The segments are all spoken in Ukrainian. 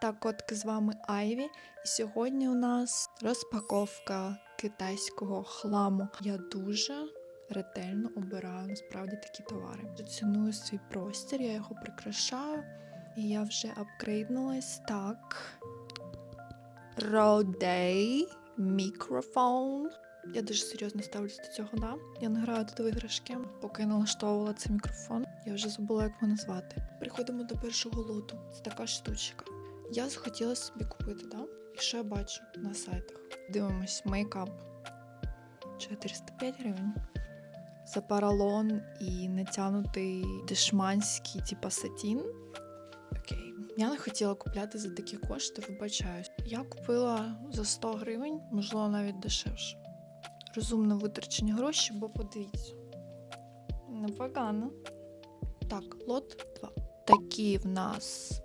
Так, котки з вами Айві. І сьогодні у нас розпаковка китайського хламу. Я дуже ретельно обираю насправді такі товари. Ціную свій простір, я його прикрашаю. І я вже апгрейднулась. Так. Родей мікрофон. Я дуже серйозно ставлюсь до цього, да? Я не граю тут в іграшки. Поки я налаштовувала цей мікрофон, я вже забула, як його назвати. Переходимо до першого лоту. Це така штучка. Я захотіла собі купити, да? І що я бачу на сайтах? Дивимось, мейкап 405 гривень. За паралон і натягнутий дешманський, типа сатін. Окей. Я не хотіла купляти за такі кошти, вибачаюсь. Я купила за 100 гривень, можливо, навіть дешевше. Розумно витрачені гроші, бо подивіться. Непогано. Так, лот 2. Такі в нас.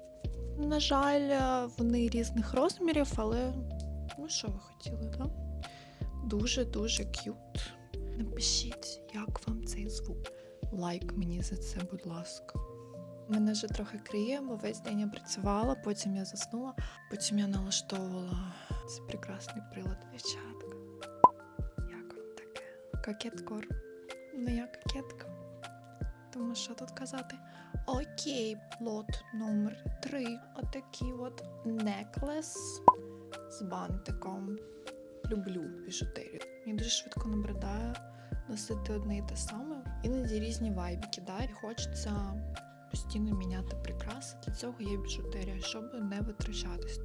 На жаль, вони різних розмірів, але ну що ви хотіли, так? Дуже-дуже к'ют. Напишіть, як вам цей звук. Лайк мені за це, будь ласка. Мене вже трохи криє, бо весь день я працювала, потім я заснула, потім я налаштовувала цей прекрасний прилад. Дівчатка. Як вам таке? Кокеткор. Ну я кокетка. Тому що тут казати? Окей, лот номер 3. Отакий от неклес з бантиком. Люблю біжутерію. Мені дуже швидко набридає носити одне і те саме. Іноді різні вайби кидає. І хочеться постійно міняти прикраси. Для цього є біжутерія, щоб не витрачатись.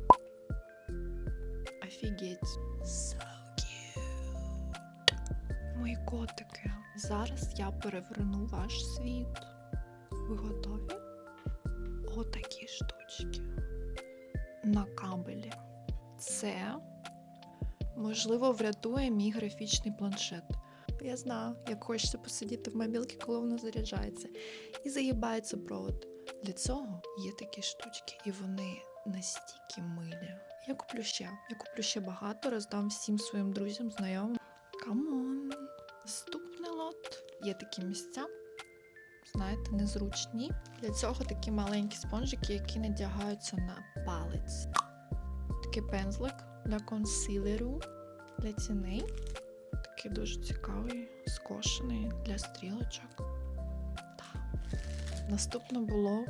Офігеть. So cute. Мої котики. Зараз я переверну ваш світ. Ви готові? Отакі штучки. На кабелі. Це можливо врятує мій графічний планшет. Я знаю, як хочеться посидіти в мобілці, коли воно заряджається. І загибається провод. Для цього є такі штучки, і вони настільки милі. Я куплю ще. Я куплю ще багато, роздам всім своїм друзям, знайомим. Камон. Наступний лот. Є такі місця, знаєте, незручні. Для цього такі маленькі спонжики, які надягаються на палець. Такий пензлик для консилеру, для тіней. Такий дуже цікавий, скошений для стрілочок. Так. Наступне було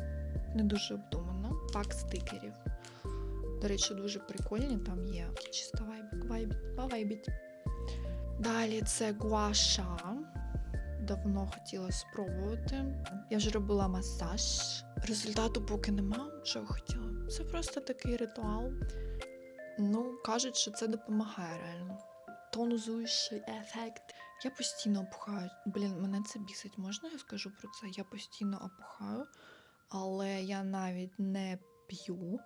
не дуже обдумано. Пак стикерів. До речі, дуже прикольні. Там є чисто вайбік, вайбік, вайбіть. Далі це гуаша. Давно хотіла спробувати. Я вже робила масаж. Результату поки нема. Що хотіла? Це просто такий ритуал. Ну, кажуть, що це допомагає реально. Тонузуючий ефект. Я постійно опухаю. Блін, мене це бісить. Можна я скажу про це? Я постійно опухаю, але я навіть не п'ю.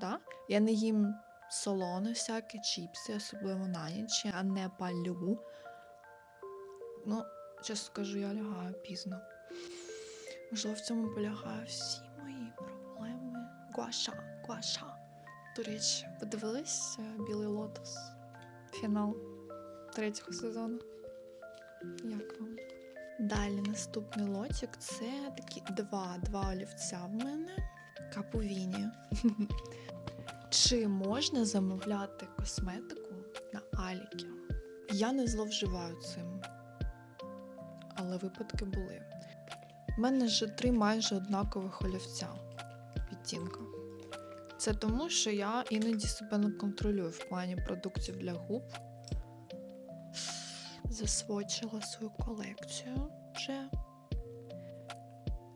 Да? Я не їм солоне, всякі чіпси, особливо на ніч, я не палю. Ну, чесно скажу, я лягаю пізно. Можливо, в цьому полягає всі мої проблеми. Гуаша, гуаша. До речі, подивились е, Білий лотос? Фінал третього сезону. Як вам? Далі наступний лотик це такі два, два олівця в мене. Капувіні. Чи можна замовляти косметику на Аліки? Я не зловживаю цим, але випадки були. У мене вже три майже однакових олівця відтінка. Це тому, що я іноді себе не контролюю в плані продуктів для губ. Засвочила свою колекцію вже.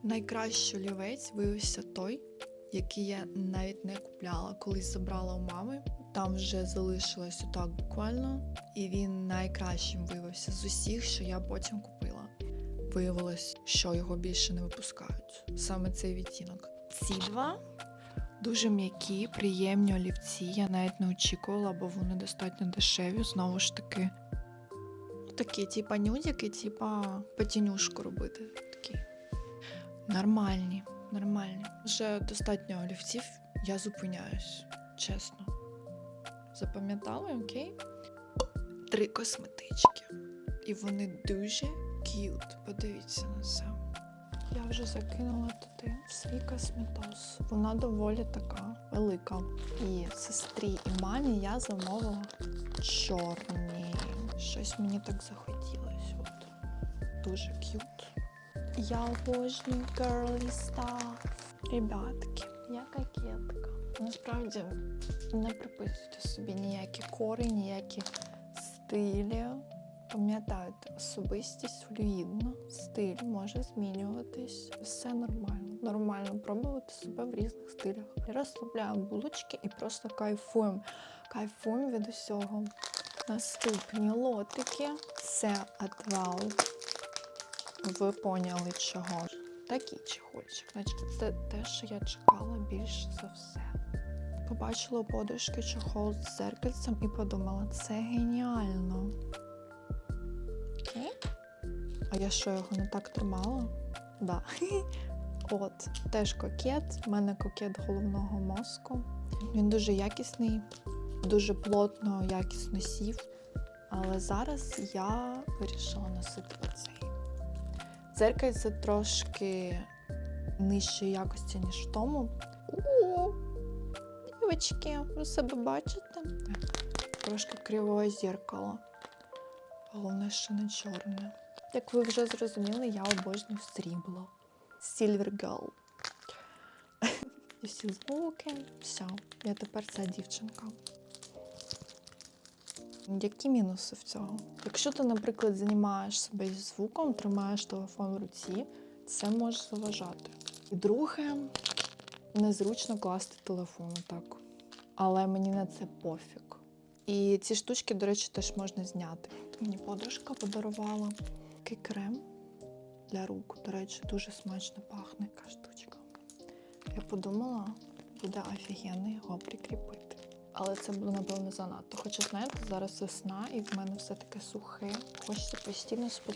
Найкращий олівець виявився той, який я навіть не купляла, колись забрала у мами. Там вже залишилось отак буквально, і він найкращим виявився з усіх, що я потім купила. Виявилось, що його більше не випускають. Саме цей відтінок. Ці два дуже м'які, приємні олівці. Я навіть не очікувала, бо вони достатньо дешеві. Знову ж таки, такі, типа нюдики, типа потінюшку робити. Такі нормальні, нормальні. Вже достатньо олівців, я зупиняюсь, чесно. Запам'ятали, окей? Три косметички. І вони дуже к'ют. Подивіться на це. Я вже закинула туди свій косметоз. Вона доволі така велика. І сестрі і мамі я замовила чорні. Щось мені так захотілося. От. Дуже к'ют. Я обожнюю girly stuff. Ребятки, я кокетка. Насправді не приписуйте собі ніякі кори, ніякі стилі. Пам'ятайте, особистість флюїдна, стиль може змінюватись. Все нормально. Нормально пробувати себе в різних стилях. Розслабляємо булочки і просто кайфуємо. Кайфуємо від усього. Наступні лотики це отвал. Ви поняли чого. Такий чехольчик. Значить, це те, що я чекала більше за все. Побачила у подружки чохол з зеркальцем і подумала, це геніально. Я що його не так тримала? Да. От, теж кокет. У мене кокет головного мозку. Він дуже якісний, дуже плотно, якісно сів. Але зараз я вирішила носити оцей. Дзеркальце трошки нижчої якості, ніж в тому. У, дівчатки, ви себе бачите? Трошки кривое зеркало. Головне, що не чорне. Як ви вже зрозуміли, я обожнюю срібло. Silver Girl. І всі звуки. Все, я тепер ця дівчинка. Які мінуси в цього? Якщо ти, наприклад, займаєш себе зі звуком, тримаєш телефон в руці, це може заважати. І друге, незручно класти телефон так. Але мені на це пофіг. І ці штучки, до речі, теж можна зняти. Мені подружка подарувала такий крем для рук. До речі, дуже смачно пахне така штучка. Я подумала, буде офігенно його прикріпити. Але це буде, напевно, занадто. Хоча, знаєте, зараз весна і в мене все таке сухе. Хочеться постійно себе.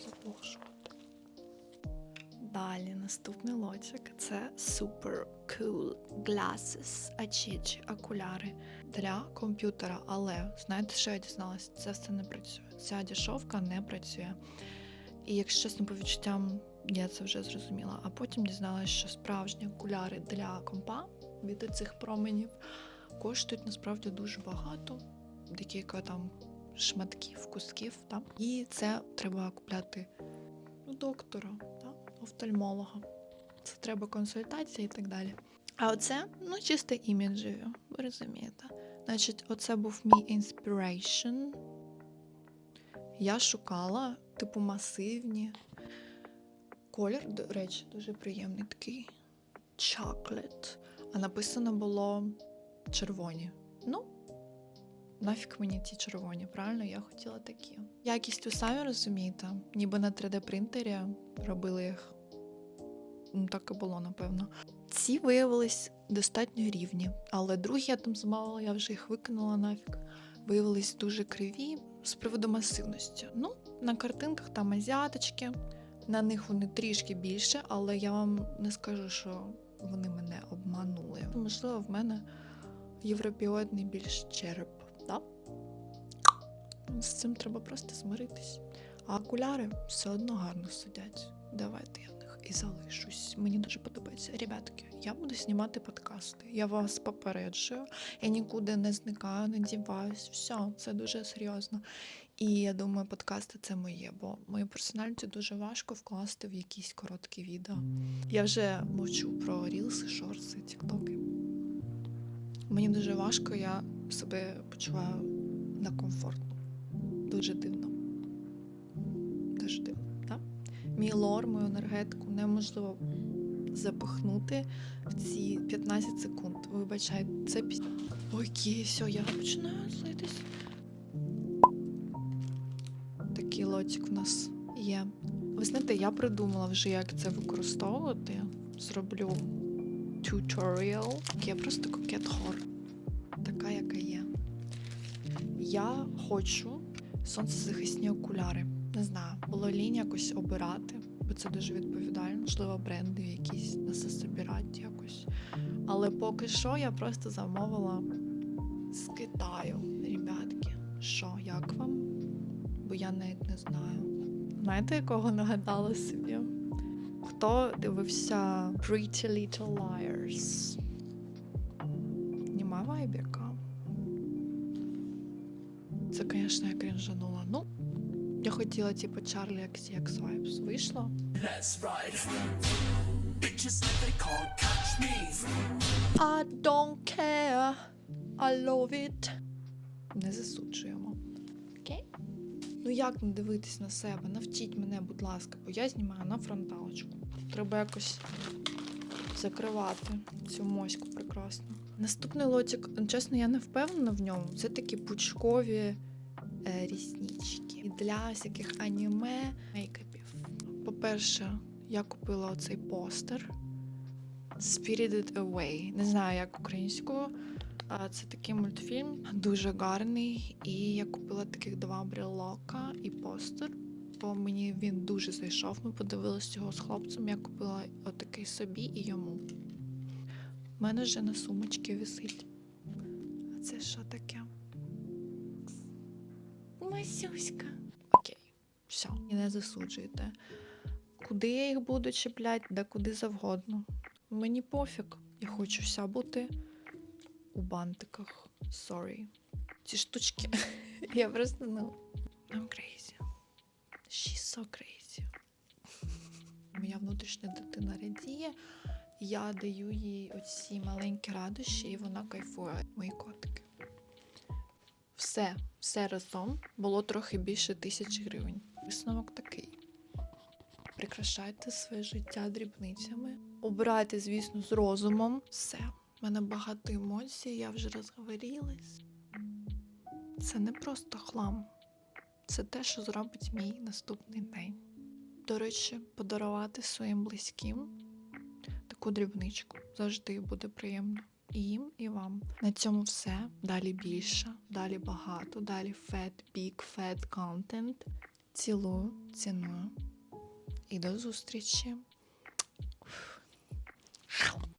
Далі наступний лотик це Super Cool Glasses, очечі, окуляри для комп'ютера. Але знаєте, що я дізналася? Це все не працює. Ця дешевка не працює. І якщо чесно, по відчуттям я це вже зрозуміла. А потім дізналася, що справжні окуляри для компа від цих променів коштують насправді дуже багато. Декілька там шматків, кусків. Та? І це треба купляти у доктора, та? офтальмолога. Це треба консультація і так далі. А оце, ну, чисто іміджеві, ви розумієте. Значить, оце був мій inspiration. Я шукала, типу, масивні. Колір, до речі, дуже приємний такий chocolate. А написано було червоні. Ну, нафіг мені ті червоні, правильно? Я хотіла такі. Якість ви самі розумієте, ніби на 3D-принтері робили їх. Ну, так і було, напевно. Ці виявились достатньо рівні, але другі я там замовила, я вже їх викинула нафіг. Виявились дуже криві з приводу масивності. Ну, на картинках там азіаточки, на них вони трішки більше, але я вам не скажу, що вони мене обманули. Можливо, в мене європіодний більш череп, да? З цим треба просто змиритись. А окуляри все одно гарно сидять. Давайте я і залишусь. Мені дуже подобається. Ребятки, я буду знімати подкасти. Я вас попереджую. Я нікуди не зникаю, не діваюсь. Все, це дуже серйозно. І я думаю, подкасти це моє, бо мою персональніті дуже важко вкласти в якісь короткі відео. Я вже мовчу про рілси, шорти, тіктоки. Мені дуже важко, я себе почуваю некомфортно. Дуже дивно. Дуже дивно? Мій лор, мою енергетику неможливо запихнути в ці 15 секунд. Вибачайте, це піс... Окей, все, я починаю злитись. Такий лотик в нас є. Ви знаєте, я придумала вже, як це використовувати. Зроблю туторіал. Я просто кокет хор. Така, яка є. Я хочу сонцезахисні окуляри. Не знаю, було лінь якось обирати, бо це дуже відповідально. Можливо, бренди якісь на собирати якось. Але поки що я просто замовила з Китаю. Ребятки, що, як вам? Бо я навіть не знаю. Знаєте, якого нагадала собі? Хто дивився Pretty Little Liars? Нема вайбіка. Це, звісно, я крінжанула. Ну, я хотіла, типу, Чарлі XCX Vibes. Вийшло. That's right. Bitches like they catch me. I don't care. I love it. Не засуджуємо. Окей? Ну як не дивитись на себе? Навчіть мене, будь ласка, бо я знімаю на фронталочку. Треба якось закривати цю моську прекрасно. Наступний лотик, чесно, я не впевнена в ньому. Це такі пучкові е, ріснички для всяких аніме мейкапів. По-перше, я купила оцей постер. Spirited Away. Не знаю, як українською. Це такий мультфільм, дуже гарний. І я купила таких два брелока і постер. Бо мені він дуже зайшов. Ми подивилися його з хлопцем. Я купила отакий собі і йому. У мене вже на сумочці висить. А це що таке? Масюська. Окей, все, і не засуджуйте. Куди я їх буду чіпляти, де куди завгодно. Мені пофіг. Я хочу вся бути у бантиках. Sorry. Ці штучки. Я просто ну. I'm crazy. She's so crazy. Моя внутрішня дитина радіє. Я даю їй оці маленькі радощі, і вона кайфує. Мої котики. Все, все разом було трохи більше тисячі гривень. Висновок такий. Прикрашайте своє життя дрібницями. Обирайте, звісно, з розумом. Все. У мене багато емоцій, я вже розговорилась. Це не просто хлам, це те, що зробить мій наступний день. До речі, подарувати своїм близьким таку дрібничку завжди буде приємно. І їм, і вам. На цьому все. Далі більше, далі багато, далі fat, big, fat content. Цілую, ціную. І до зустрічі.